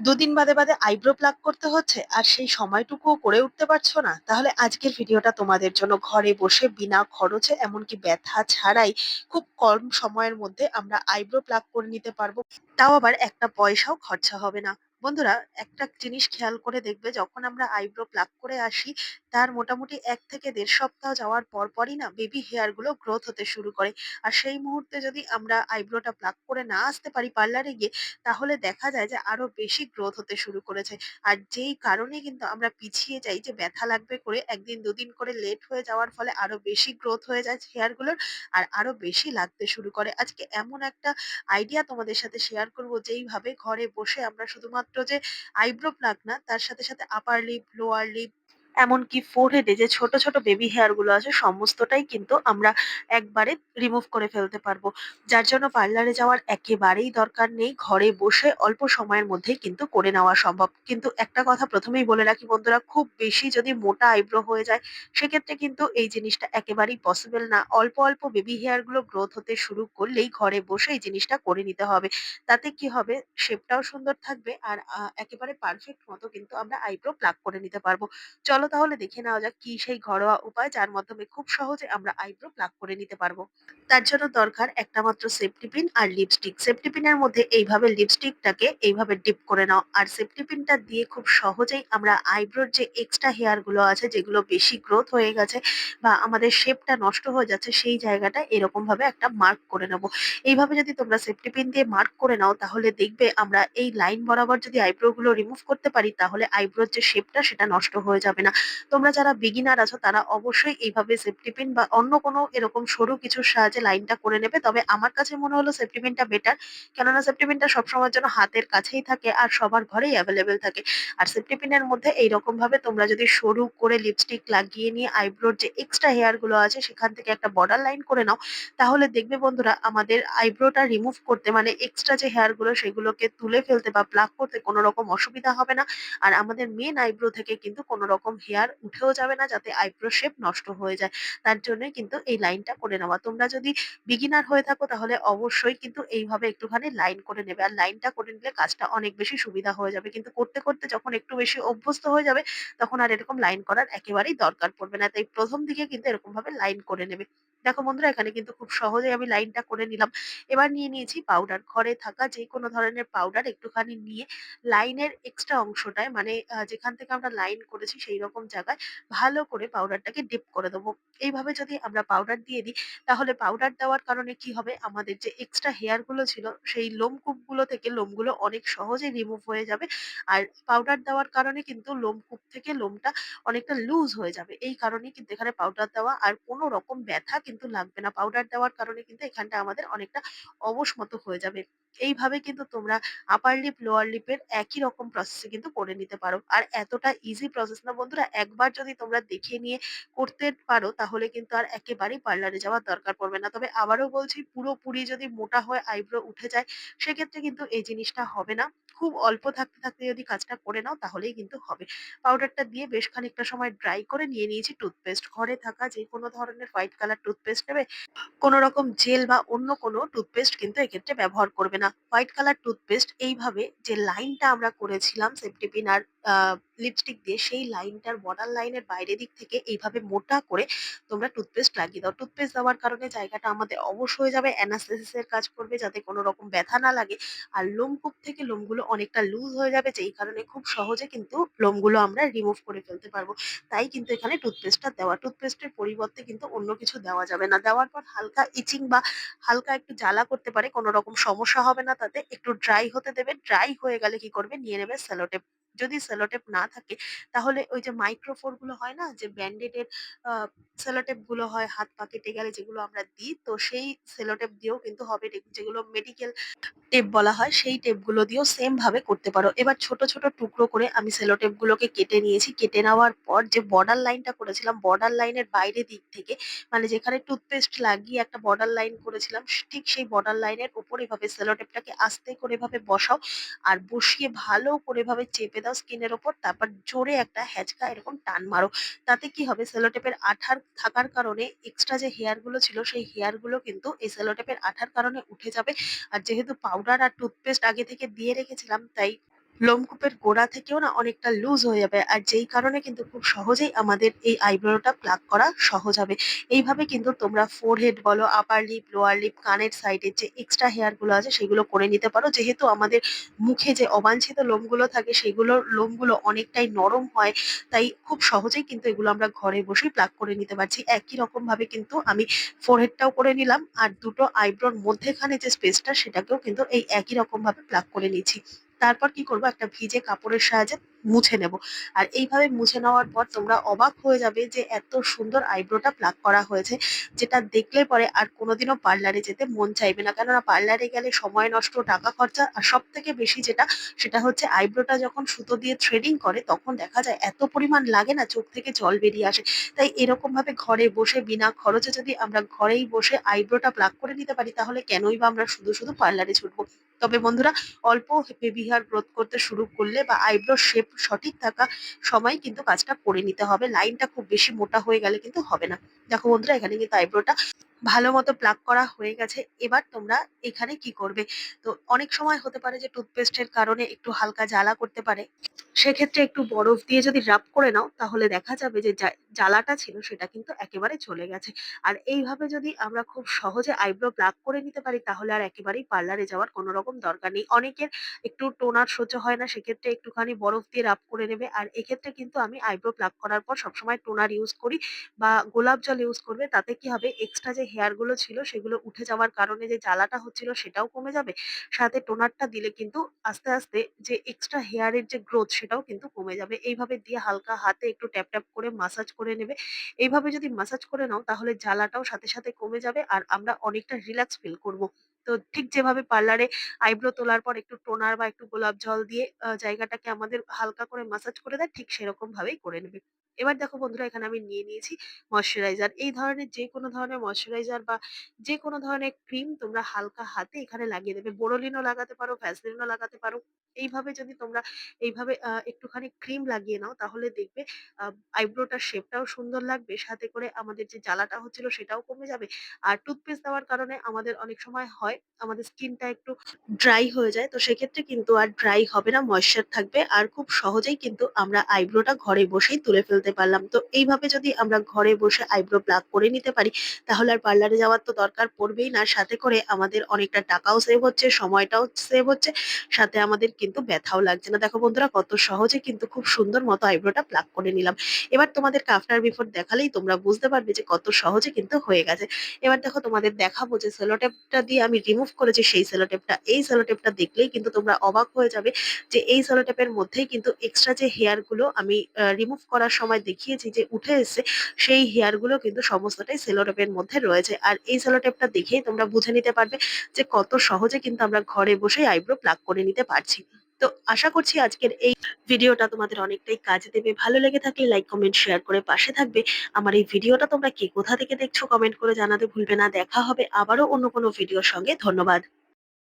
দুদিন বাদে বাদে আইব্রো প্লাক করতে হচ্ছে, আর সেই সময়টুকুও করে উঠতে পারছ না। তাহলে আজকের ভিডিওটা তোমাদের জন্য ঘরে বসে বিনা খরচে, এমনকি ব্যথা ছাড়াই খুব কম সময়ের মধ্যে আমরা আইব্রো প্লাক করে নিতে পারব। তাও আবার একটা পয়সাও খরচা হবে না। বন্ধুরা, একটা জিনিস খেয়াল করে দেখবে, যখন আমরা আইব্রো প্লাক করে আসি, তার মোটামুটি এক থেকে দেড় সপ্তাহ যাওয়ার পর পরই না বেবি হেয়ারগুলো গ্রোথ হতে শুরু করে আর সেই মুহূর্তে যদি আমরা আইব্রোটা প্লাক করে না আসতে পারি পার্লারে গিয়ে, তাহলে দেখা যায় যে আরও বেশি গ্রোথ হতে শুরু করেছে। আর যেই কারণে কিন্তু আমরা পিছিয়ে যাই যে ব্যথা লাগবে করে, একদিন দুদিন করে লেট হয়ে যাওয়ার ফলে আরও বেশি গ্রোথ হয়ে যায় হেয়ারগুলোর, আর আরও বেশি লাগতে শুরু করে। আজকে এমন একটা আইডিয়া তোমাদের সাথে শেয়ার করব, যেইভাবে ঘরে বসে আমরা শুধুমাত্র যে আইব্রো প্লাক না তার সাথে, সাথে আপার লিপ, লোয়ার লিপ এমনকি ফোরহেড যে ছোট, ছোট বেবি হেয়ারগুলো আছে সমস্তটাই কিন্তু আমরা একবারে রিমুভ করে ফেলতে পারব। যার জন্য পার্লারে যাওয়ার একেবারেই দরকার নেই। ঘরে বসে অল্প সময়ের মধ্যেই কিন্তু করে নেওয়া সম্ভব। কিন্তু একটা কথা প্রথমেই বলে রাখি বন্ধুরা, খুব বেশি যদি মোটা আইব্রো হয়ে যায়, সেক্ষেত্রে কিন্তু এই জিনিসটা একেবারেই পসিবল না। অল্প, অল্প বেবি হেয়ারগুলো গ্রোথ হতে শুরু করলেই ঘরে বসে এই জিনিসটা করে নিতে হবে। তাতে কি হবে? শেপটাও সুন্দর থাকবে আর একেবারে পারফেক্ট মতো কিন্তু আমরা আইব্রো প্লাক করে নিতে পারব। চলো তাহলে দেখে নেওয়া যাক কি সেই ঘরোয়া উপায় যার মাধ্যমে খুব সহজে আমরা আইব্রো প্লাক করে নিতে পারব। তার জন্য দরকার একটা মাত্র সেফটি পিন আর লিপস্টিক। সেফটি পিনের মধ্যে এইভাবে লিপস্টিকটাকে এইভাবে ডিপ করে নাও। আর সেফটি পিনটা দিয়ে খুব সহজেই আমরা আইব্রোর যে এক্সট্রা হেয়ারগুলো আছে, যেগুলো বেশি গ্রোথ হয়ে গেছে বা আমাদের শেপটা নষ্ট হয়ে যাচ্ছে, সেই জায়গাটা এরকম ভাবে একটা মার্ক করে নেব। এইভাবে যদি তোমরা সেফটি পিন দিয়ে মার্ক করে নাও, তাহলে দেখবে আমরা এই লাইন বরাবর যদি আইব্রো গুলো রিমুভ করতে পারি, তাহলে আইব্রোর যে শেপটা সেটা নষ্ট হয়ে যাবে না। তোমরা যারা বিগিনার আছো, তারা অবশ্যই এইভাবে সেফটি পিন বা অন্য কোনো এরকম সরু কিছুর সাহায্যে লাইনটা করে নেবে। তবে আমার কাছে মনে হলো সেফটি পিনটা বেটার। কেননা সেফটি পিনটা সবসময়ের জন্য হাতের কাছেই থাকে আর সবার ঘরেই অ্যাভেলেবেল থাকে। আর সেফটি পিনের মধ্যে এইরকম ভাবে তোমরা যদি সরু করে লিপস্টিক লাগিয়ে নিয়ে আইব্রোর যে এক্সট্রা হেয়ারগুলো আছে, সেখান থেকে একটা বর্ডার লাইন করে নাও। তাহলে দেখবে বন্ধুরা আমাদের আইব্রোটা রিমুভ করতে মানে এক্সট্রা যে হেয়ারগুলো, সেগুলোকে তুলে ফেলতে বা প্লাক করতে কোনো রকম অসুবিধা হবে না। আর আমাদের মেন আইব্রো থেকে কিন্তু কোনো রকম হেয়ার উঠেও যাবে না যাতে আইব্রো শেপ নষ্ট হয়ে যায়। তার জন্য কিন্তু এই লাইনটা করে নেওয়া। তোমরা যদি বিগিনার হয়ে থাকো তাহলে অবশ্যই কিন্তু এইভাবে একটুখানি লাইন করে নেবে। আর লাইনটা করে নিলে কাজটা অনেক বেশি সুবিধা হয়ে যাবে। কিন্তু করতে, করতে যখন একটু বেশি অভ্যস্ত হয়ে যাবে তখন আর এরকম লাইন করার একেবারেই দরকার পড়বে না। তাই প্রথম দিকে কিন্তু এরকম ভাবে লাইন করে নেবে। দেখো বন্ধুরা, এখানে কিন্তু খুব সহজেই আমি লাইনটা করে নিলাম। এবার নিয়ে নিয়েছি পাউডার। ঘরে থাকা যেকোনো ধরনের পাউডার একটুখানি নিয়ে লাইনের এক্সট্রা অংশটায় মানে যেখান থেকে আমরা লাইন করেছি সেইরকম জায়গায় ভালো করে পাউডারটাকে ডিপ করে দেবো। এইভাবে যদি আমরা পাউডার দিয়ে দিই, তাহলে পাউডার দেওয়ার কারণে কি হবে? আমাদের যে এক্সট্রা হেয়ারগুলো ছিল, সেই লোমকূপগুলো থেকে লোমগুলো অনেক সহজেই রিমুভ হয়ে যাবে। আর পাউডার দেওয়ার কারণে কিন্তু লোমকূপ থেকে লোমটা অনেকটা লুজ হয়ে যাবে। এই কারণে কিন্তু এখানে পাউডার দেওয়া আর কোনো রকম ব্যথা কিন্তু লাগবে না। পাউডার দেওয়ার কারণে কিন্তু এখানটা আমাদের অনেকটা অবশ মতো হয়ে যাবে। এইভাবে কিন্তু তোমরা আপার লিপ, লোয়ার লিপের একই রকম প্রসেস কিন্তু করে নিতে পারো। আর এতটা ইজি প্রসেস না বন্ধুরা একবার যদি তোমরা দেখে নিয়ে করতে পারো তাহলে কিন্তু আর একেবারেই পার্লারে যাওয়ার দরকার পড়বে না। তবে আবারও বলছি পুরোপুরি যদি মোটা হয়ে আইব্রো উঠে যায় সেক্ষেত্রে কিন্তু এই জিনিসটা হবে না। খুব অল্প থাকতে, থাকতে যদি কাজটা করে নাও তাহলেই কিন্তু হবে। পাউডারটা দিয়ে বেশ খানিকটা সময় ড্রাই করে নিয়ে নিয়েছি টুথপেস্ট। ঘরে থাকা যেকোনো ধরনের হোয়াইট কালার টুথপেস্ট নেবে। কোনো রকম জেল বা অন্য কোনো টুথপেস্ট কিন্তু এক্ষেত্রে ব্যবহার করবে না। হোয়াইট কালার টুথপেস্ট এইভাবে যে লাইনটা আমরা করেছিলাম সেফটি পিন আর লিপস্টিক দিয়ে সেই লাইনটার বর্ডার লাইনের বাইরের দিক থেকে এইভাবে মোটা করে তোমরা টুথপেস্ট লাগিয়ে দাও। টুথপেস্ট দেওয়ার কারণে জায়গাটা আমাদের অবশ হয়ে যাবে, অ্যানাস্থেসিস এর কাজ করবে যাতে কোনো রকম ব্যথা না লাগে। আর লোমকূপ থেকে লোমগুলো অনেকটা লুজ হয়ে যাবে যেই কারণে খুব সহজে কিন্তু লোমগুলো আমরা রিমুভ করে ফেলতে পারব। তাই কিন্তু এখানে টুথপেস্টটা দেওয়া। টুথপেস্টের পরিবর্তে কিন্তু অন্য কিছু দেওয়া যাবে না। দেওয়ার পর হালকা ইচিং বা হালকা একটু জ্বালা করতে পারে, কোনো রকম সমস্যা হবে না তাতে। একটু ড্রাই হতে দেবে। ড্রাই হয়ে গেলে কি করবে? নিয়ে নেবে সেলোটেপ। যদি সেলোটেপ না থাকে তাহলে ওই যে মাইক্রোফোরগুলো হয় না? যে ব্যান্ডেড এর আ সেলোটেপগুলো হয় হাত পা কেটে গেলে যেগুলো আমরা দিই, তো সেই সেলোটেপ দিয়েও কিন্তু হবে যেগুলো মেডিকেল টেপ বলা হয় সেই টেপগুলো দিয়েও সেম ভাবে করতে পারো। এবার ছোট, ছোট টুকরো করে আমি সেলোটেপ গুলোকে কেটে নিয়েছি। কেটে নেওয়ার পর যে বর্ডার লাইনটা করেছিলাম, বর্ডার লাইনের বাইরে দিক থেকে মানে যেখানে টুথপেস্ট লাগিয়ে একটা বর্ডার লাইন করেছিলাম, ঠিক সেই বর্ডার লাইনের উপর এভাবে সেলো টেপটাকে আস্তে করে এভাবে বসাও। আর বসিয়ে ভালো করে এভাবে চেপে দাও স্কিনের ওপর। তারপর জোরে একটা হ্যাচকা এরকম টান মারো। তাতে কি হবে? সেলোটেপের আঠার থাকার কারণে এক্সট্রা যে হেয়ারগুলো ছিল, সেই হেয়ারগুলো কিন্তু এই সেলোটেপের আঠার কারণে উঠে যাবে। আর যেহেতু পাউডার আর টুথপেস্ট আগে থেকে দিয়ে রেখেছিলাম, তাই লোমকূপের গোড়া থেকেও না অনেকটা লুজ হয়ে যাবে। আর যেই কারণে কিন্তু খুব সহজেই আমাদের এই আইব্রোটা প্লাক করা সহজ হবে। এইভাবে কিন্তু তোমরা ফোরহেড বলো, আপার লিপ, লোয়ার লিপ, কানের সাইডের যে এক্সট্রা হেয়ারগুলো আছে সেগুলো করে নিতে পারো। যেহেতু আমাদের মুখে যে অবাঞ্ছিত লোমগুলো থাকে সেগুলোর লোমগুলো অনেকটাই নরম হয়। তাই খুব সহজেই কিন্তু এগুলো আমরা ঘরে বসেই প্লাক করে নিতে পারছি। একই রকম ভাবে কিন্তু আমি ফোরহেডটাও করে নিলাম আর দুটো আইব্রোর মধ্যেখানে যে স্পেসটা সেটাকেও কিন্তু এই একই রকম ভাবে প্লাক করে নিচ্ছি। তারপর কি করব? একটা ভিজে কাপড়ের সাহায্যে মুছে নেব। আর এইভাবে মুছে নেওয়ার পর তোমরা অবাক হয়ে যাবে যে এত সুন্দর আইব্রোটা প্লাক করা হয়েছে। যেটা দেখলে পরে আর কোনোদিনও পার্লারে যেতে মন চাইবে না। কেননা পার্লারে গেলে সময় নষ্ট, টাকা খরচা আর সব থেকে বেশি যেটা সেটা হচ্ছে আইব্রোটা যখন সুতো দিয়ে থ্রেডিং করে তখন দেখা যায় এত পরিমাণ লাগে না চোখ থেকে জল বেরিয়ে আসে। তাই এরকম ভাবে ঘরে বসে বিনা খরচে যদি আমরা ঘরেই বসে আইব্রোটা প্লাক করে নিতে পারি তাহলে কেনই বা আমরা শুধু, শুধু পার্লারে ছুটবো। তবে বন্ধুরা অল্প বেবি হেয়ার গ্রোথ করতে শুরু করলে বা আইব্রোর শেপ সঠিক থাকা সময় কিন্তু কাজটা করে নিতে হবে। লাইনটা খুব বেশি মোটা হয়ে গেলে কিন্তু হবে না। দেখো বন্ধুরা, এখানে কিন্তু আইব্রোটা ভালো মতো প্লাগ করা হয়ে গেছে। এবার তোমরা এখানে কি করবে? তো অনেক সময় হতে পারে যে টুথপেস্টের কারণে একটু হালকা জ্বালা করতে পারে। সেক্ষেত্রে একটু বরফ দিয়ে যদি রাব করে নাও, তাহলে দেখা যাবে যে জ্বালাটা ছিল সেটা কিন্তু একেবারে চলে গেছে। আর এইভাবে যদি আমরা খুব সহজে আইব্রো প্লাক করে নিতে পারি, তাহলে আর একেবারেই পার্লারে যাওয়ার কোনো রকম দরকার নেই। অনেকের একটু টোনার সহ্য হয় না, সেক্ষেত্রে একটুখানি বরফ দিয়ে রাব করে নেবে। আর এক্ষেত্রে কিন্তু আমি আইব্রো প্লাক করার পর সবসময় টোনার ইউজ করি বা গোলাপ জল ইউজ করবে। তাতে কি হবে এক্সট্রা যে হেয়ারগুলো ছিল সেগুলো উঠে যাওয়ার কারণে যে জ্বালাটা হচ্ছিল সেটাও কমে যাবে। সাথে টোনারটা দিলে কিন্তু আস্তে, আস্তে যে এক্সট্রা হেয়ার এর যে গ্রোথ সেটাও কিন্তু কমে যাবে। এইভাবে দিয়ে হালকা হাতে একটু ট্যাপ, ট্যাপ করে মাসাজ করে নেবে। এইভাবে যদি মাসাজ করে নাও তাহলে জ্বালাটাও সাথে, সাথে কমে যাবে আর আমরা অনেকটা রিল্যাক্স ফিল করব। তো ঠিক যেভাবে পার্লারে আইব্রো তোলার পর একটু টোনার বা একটু গোলাপ জল দিয়ে জায়গাটাকে আমাদের হালকা করে মাসাজ করে দেয় ঠিক সেরকম ভাবেই করে নেবে। এবার দেখো বন্ধুরা এখানে আমি নিয়ে নিয়েছি ময়েশ্চারাইজার। এই ধরনের যেকোনো ধরনের ময়েশ্চারাইজার বা যেকোনো ধরনের ক্রিম তোমরা হালকা হাতে এখানে লাগিয়ে দেবে। বোরোলিনও লাগাতে পারো, ভ্যাসলিনও লাগাতে পারো। এইভাবে যদি তোমরা এইভাবে একটুখানি ক্রিম লাগিয়ে নাও তাহলে দেখবে আইব্রোটার শেপটাও সুন্দর লাগবে। সাথে করে আমাদের যে জ্বালাটা হচ্ছিল সেটাও কমে যাবে। আর টুথপেস্ট দেওয়ার কারণে আমাদের অনেক সময় হয় আমাদের স্কিনটা একটু ড্রাই হয়ে যায়। তো সেক্ষেত্রে কিন্তু আর ড্রাই হবে না, ময়েশ্চার থাকবে। আর খুব সহজেই কিন্তু আমরা আইব্রোটা ঘরে বসেই তুলে ফেলতে পারলাম। তো এইভাবে যদি আমরা ঘরে বসে আইব্রো প্লাক করে নিতে পারি তাহলে আর পার্লারে যাওয়ার তো দরকার পড়বেই না। সাথে করে আমাদের অনেকটা টাকাও সেভ হচ্ছে, সময়টাও সেভ হচ্ছে। সাথে আমাদের কিন্তু ব্যথাও লাগছে না। দেখো বন্ধুরা কত সহজে কিন্তু খুব সুন্দর মতো আইব্রোটা প্লাক করে নিলাম। এবার তোমাদেরকে আফটার বিফোর দেখালেই তোমরা বুঝতে পারবে যে কত সহজে কিন্তু হয়ে গেছে। এবার দেখো তোমাদের দেখাবো যে সেলো টেপটা দিয়ে আমি রিমুভ করেছি সেই সেলো টেপটা। এই সেলো টেপটা দেখলেই কিন্তু তোমরা অবাক হয়ে যাবে যে এই সেলো টেপের মধ্যেই কিন্তু এক্সট্রা যে হেয়ারগুলো আমি রিমুভ করার সময় দেখিয়েছি যে উঠে এসছে সেই হেয়ারগুলো কিন্তু সমস্তটাই সেলো টেপের মধ্যে রয়েছে। আর এই সেলো টেপটা দেখেই তোমরা বুঝে নিতে পারবে যে কত সহজে কিন্তু আমরা ঘরে বসেই আইব্রো প্লাক করে নিতে পারছি। তো আশা করছি আজকের এই ভিডিওটা তোমাদের অনেকটাই কাজে দেবে। ভালো লেগে থাকলে লাইক, কমেন্ট, শেয়ার করে পাশে থাকবে। আমার এই ভিডিওটা তোমরা কে কোথা থেকে দেখছ কমেন্ট করে জানাতে ভুলবে না। দেখা হবে আবারও অন্য কোনো ভিডিওর সঙ্গে। ধন্যবাদ।